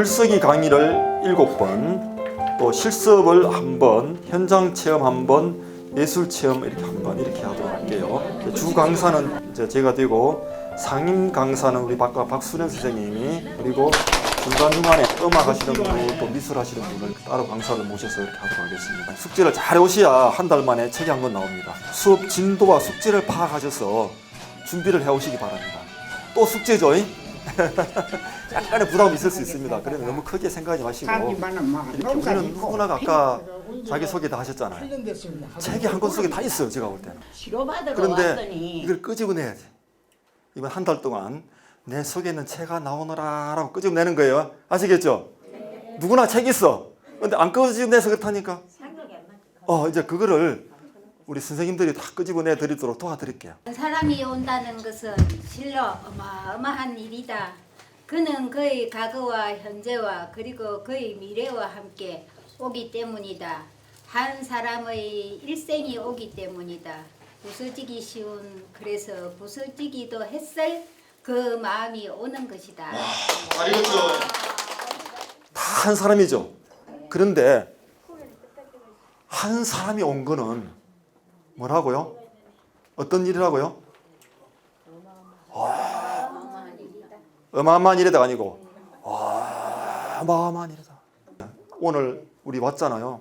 글쓰기 강의를 일곱 번, 또 실습을 한 번, 현장 체험 한 번, 예술 체험 이렇게 한 번 이렇게 하도록 할게요. 주 강사는 이제 제가 되고 상임 강사는 우리 박, 박수련 선생님이 그리고 중간 중간에 음악 하시는 분, 또 미술 하시는 분을 따로 강사를 모셔서 이렇게 하도록 하겠습니다. 숙제를 잘 해오셔야 한 달 만에 책이 한 권 나옵니다. 수업 진도와 숙제를 파악하셔서 준비를 해오시기 바랍니다. 또 숙제죠? 잉? 약간의 부담이 있을 수 있습니다. 그래서 너무 크게 생각하지 마시고 이렇게 우리는 누구나 아까 자기 소개 다 하셨잖아요. 책이 한 권 속에 다 있어요. 제가 볼 때는. 치료받으러 그런데 왔더니 이걸 끄집어내야지. 이번 한 달 동안 내 속에 있는 책가 나오너라라고 끄집어내는 거예요. 아시겠죠? 누구나 책 있어. 근데 안 끄집어내서 그렇다니까. 어 이제 그거를 우리 선생님들이 다 끄집어내 드리도록 도와드릴게요. 사람이 온다는 것은 실로 어마어마한 일이다. 그는 그의 과거와 현재와 그리고 그의 미래와 함께 오기 때문이다. 한 사람의 일생이 오기 때문이다. 부서지기 쉬운 그래서 부서지기도 했을 그 마음이 오는 것이다. 다한 사람이죠. 그런데 한 사람이 온 거는 뭐라고요? 어떤 일이라고요? 어마어마한 일이다 아니고 어마어마한 일이다. 오늘 우리 왔잖아요.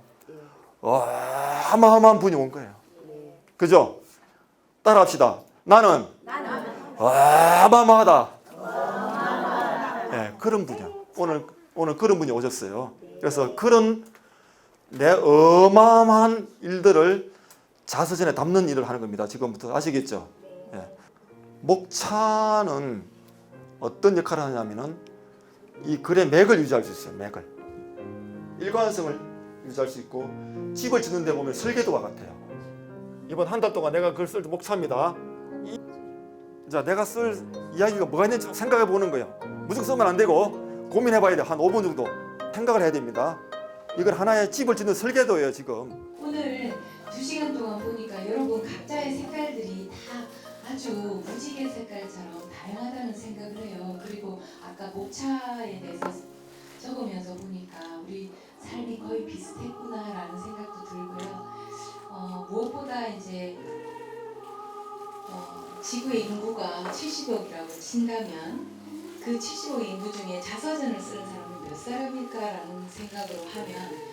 어마어마한 분이 온 거예요. 그죠? 따라합시다. 나는 어마어마하다. 예, 그런 분이야. 오늘 오늘 그런 분이 오셨어요. 그래서 그런 내 어마어마한 일들을 자서전에 담는 일을 하는 겁니다. 지금부터 아시겠죠? 예. 목차는 어떤 역할을 하냐면은 이 글의 맥을 유지할 수 있어요. 맥을 일관성을 유지할 수 있고 집을 짓는 데 보면 설계도와 같아요. 이번 한 달 동안 내가 글쓸때 목차입니다. 이- 자, 내가 쓸 이야기가 뭐가 있는지 생각해 보는 거예요. 무조건 쓰면 안 되고 고민해 봐야 돼. 한 5분 정도 생각을 해야 됩니다. 이걸 하나의 집을 짓는 설계도예요, 지금. 오늘 두 시간 동안 보니까 여러분 각자의 색깔들이 다 아주 무지개 색깔처럼 다양하다는 생각을 해요. 그리고 아까 목차에 대해서 적으면서 보니까 우리 삶이 거의 비슷했구나라는 생각도 들고요. 어, 무엇보다 이제 어, 지구의 인구가 70억이라고 친다면 그 70억 인구 중에 자서전을 쓰는 사람은 몇 사람일까라는 생각으로 하면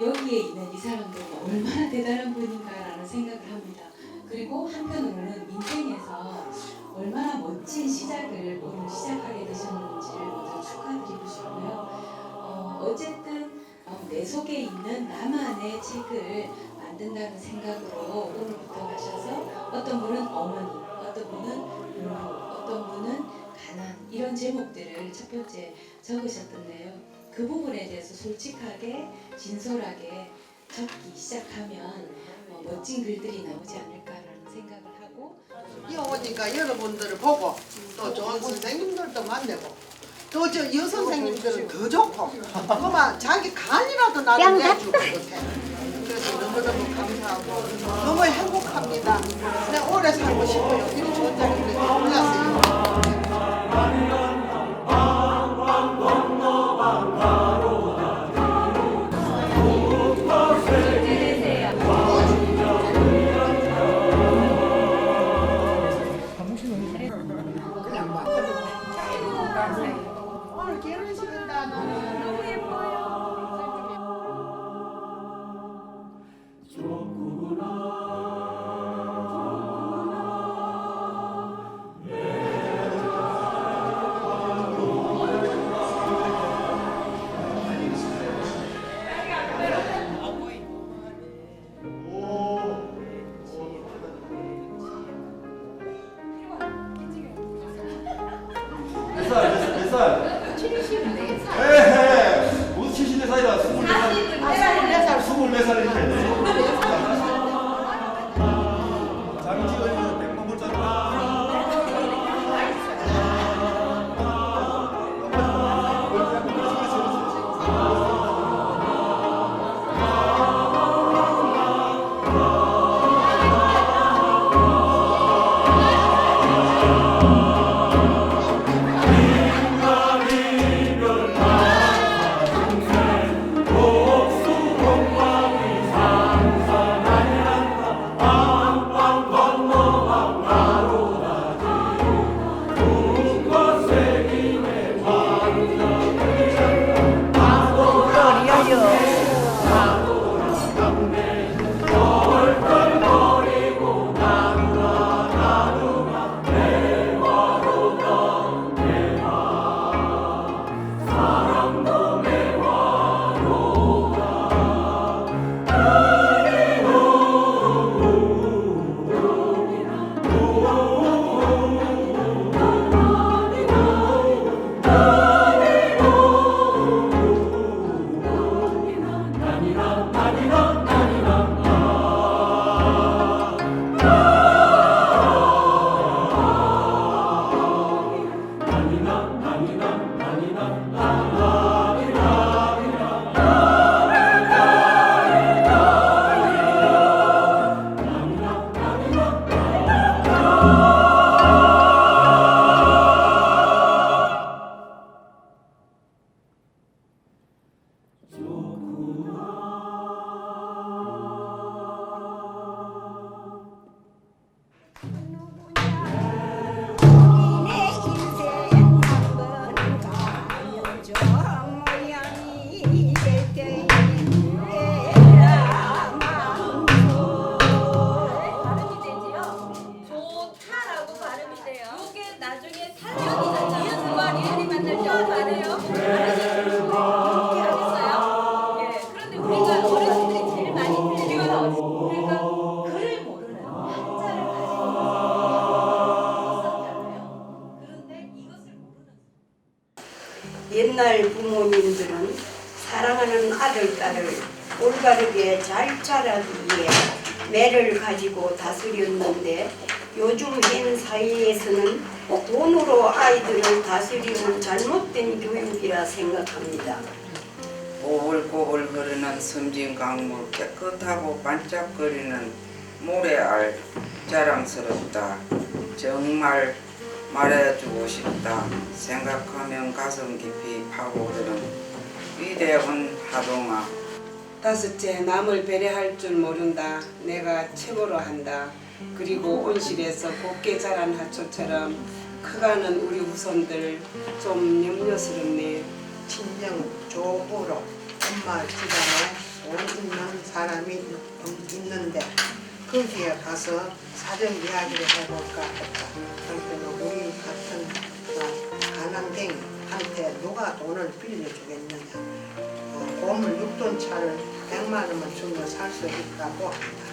여기에 있는 이 사람들은 얼마나 대단한 분인가라는 생각을 합니다. 그리고 한편으로는 인생에서 얼마나 멋진 시작을 오늘 시작하게 되셨는지를 먼저 축하드리고 싶고요. 어, 어쨌든 어, 내 속에 있는 나만의 책을 만든다는 생각으로 오늘부터 하셔서 어떤 분은 어머니, 어떤 분은 부모, 어떤 분은 가난 이런 제목들을 첫 번째 적으셨던데요. 그 부분에 대해서 솔직하게 진솔하게 적기 시작하면 어, 멋진 글들이 나오지 않을까라는 생각을 하고. 이 오니까 여러분들을 보고 또 좋은 선생님들도 만나고 또 저 여 선생님들은 더 좋고. 그만 자기 간이라도 나를 내주고 같아 오늘 결혼 나중에 탈려이나 이은서와 리은이 만날 때가 많아요. 그렇게 하겠어요? 예. 그런데 우리가 어르신들이 제일 많이? 그러니까 글을 모르는 한자를 가지고 있었잖아요. 그런데 이것을 모르는 옛날 부모님들은 사랑하는 아들, 딸을 올바르게 잘 자라기 위해 매를 가지고 다스렸는데 요즘 현 사회에서는 돈으로 아이들을 다스리는 잘못된 교육이라 생각합니다. 오글오글 흐르는 섬진 강물 깨끗하고 반짝거리는 모래알 자랑스럽다. 정말 말해주고 싶다. 생각하면 가슴 깊이 파고드는 위대한 하동아. 다섯째 남을 배려할 줄 모른다 내가 최고로 한다 그리고 온실에서 곱게 자란 하초처럼 커가는 우리 후손들 좀 염려스럽네 친정 조부로 엄마 집안에 돈 있는 사람이 있- 있는데 거기에 가서 사정 이야기를 해볼까 했다. 그랬더니 우리 같은 어, 가난댕이한테 누가 돈을 빌려주겠느냐. 어, 보물 6돈 차를 100만 원만 주면 살 수 있다고 한다.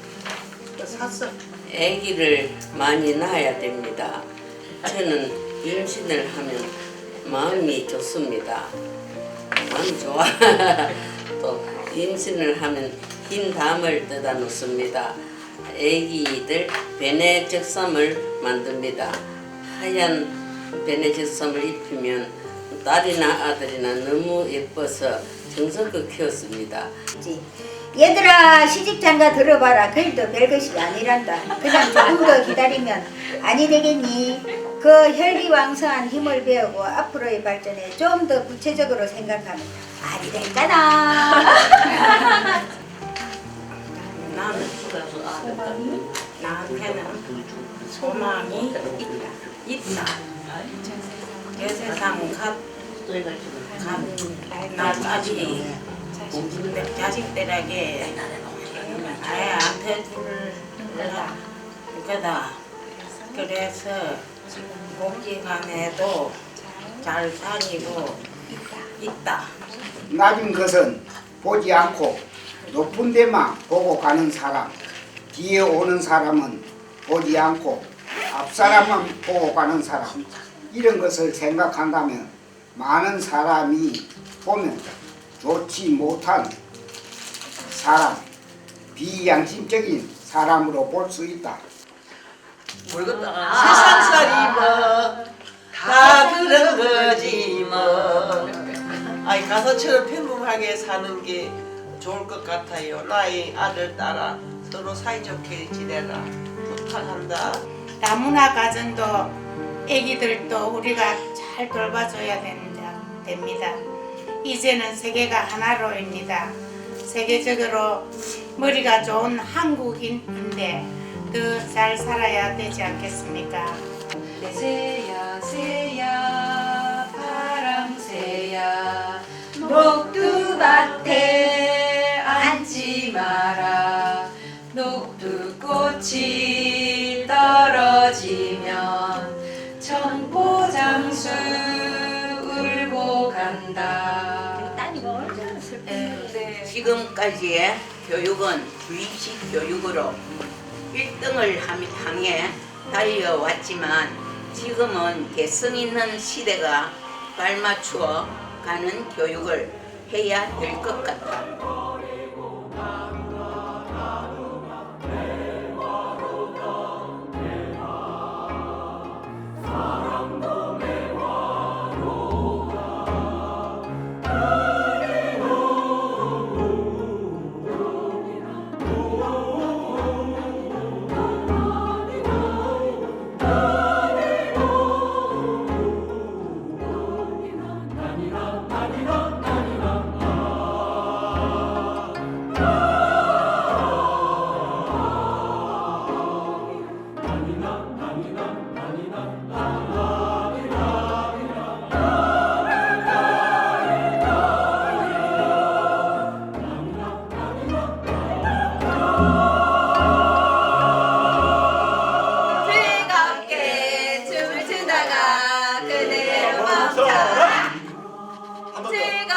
그 샀어. 아기를 많이 낳아야 됩니다. 저는 임신을 하면 마음이 좋습니다. 마음 좋아. 또 임신을 하면 흰 담을 뜯어 놓습니다. 아기들 베네적삼을 만듭니다. 하얀 베네적삼을 입히면 딸이나 아들이나 너무 예뻐서 정성껏 키웠습니다. 얘들아 시집장가 들어봐라. 그래도 별것이 아니란다. 그냥 조금 더 기다리면 아니 되겠니? 그 혈기왕성한 힘을 배우고 앞으로의 발전에 좀 더 구체적으로 생각하면 아니 되잖아 나는 나한테는 소망이 있다. 있다. 내 세상 갓, 갓나까 지 자식들에게 아이한테 줄 거다. 그래서 복지관에도 잘 다니고 있다. 낮은 것은 보지 않고 높은 데만 보고 가는 사람 뒤에 오는 사람은 보지 않고 앞 사람만 보고 가는 사람 이런 것을 생각한다면 많은 사람이 보면 좋지 못한 사람 비양심적인 사람으로 볼 수 있다. 세상살이 뭐 다 그런 거지 뭐. 아이 가서처럼 평범하게 사는 게 좋을 것 같아요. 나의 아들 딸아 서로 사이좋게 지내라. 부탁한다. 다문화 가정도 아기들도 우리가 잘 돌봐줘야 된다, 됩니다. 이제는 세계가 하나로입니다. 세계적으로 머리가 좋은 한국인인데 더 잘 살아야 되지 않겠습니까? 새 지금까지의 교육은 주입식 교육으로 1등을 향해 달려왔지만 지금은 개성 있는 시대가 발맞추어 가는 교육을 해야 될 것 같다.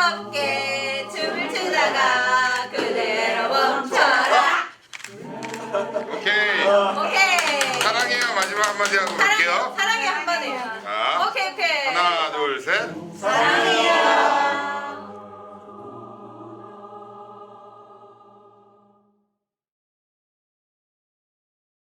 즐겁게 춤을 추다가 그대로 멈춰라. 오케이. 오케이. 사랑해요. 마지막 한마디 하고 사랑해 갈게요. 사랑해 한번 해요 자, 오케이 오케이. 하나 둘 셋. 사랑해